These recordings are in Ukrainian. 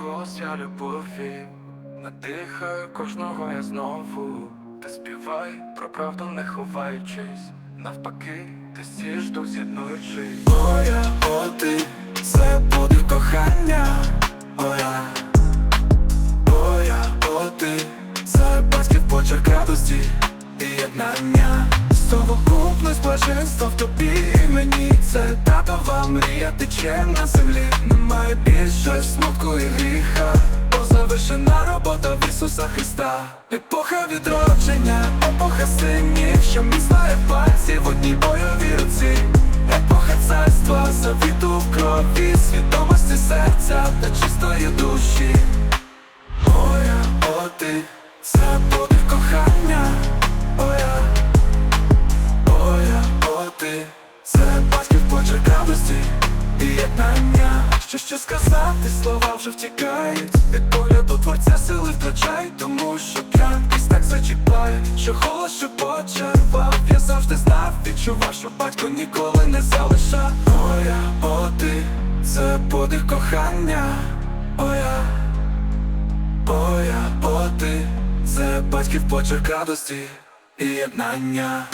Голос я любові, надихаю кожного я знову. Ти співай про правду не ховаючись, навпаки, ти сієш дух з'єднуючись. Моя оти, це подих кохання, моя, моя оти, це батьків почерк радості і єднання. Совокупність блаженства в тобі і мені Це татова мрія тече на землі Немає і гріха. Бо завершена робота в Ісуса Христа. Епоха відродження, епоха синів Що міцнає пальці в одній бойовій руці. Епоха царства, завіту в крові Свідомості серця та чистої душі. Моя оти, це подих кохання. Моя Моя оти, це батьків почерк радості і єднання Що ще сказати, слова вже втікають. Від погляду творця сили втрачають Тому що п'янкість так зачіпає. Що голос що почерпав Я завжди знав, відчував, що батько ніколи не залишав. Моя оти, це подих кохання. Моя, моя оти, це батьків почерк радості і єднання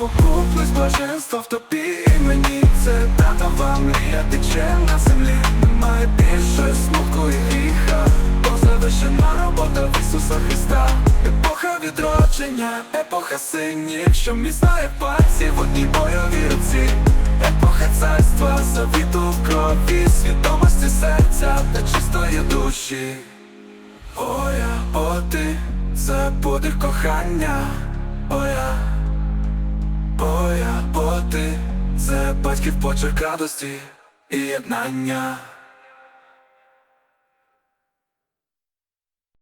Совокупність блаженства в тобі. І мені Це татова мрія тече на землі. Немає більше смутку і гріха. Бо робота в Ісуса Христа. Епоха відродження, епоха синів Що міцнає пальці в одній бойовій руці. Епоха царства, завіту в крові. Свідомості серця та чистої душі. Оя, о ти, це подих кохання. Оя Моя поти, це батьків почерк радості і єднання.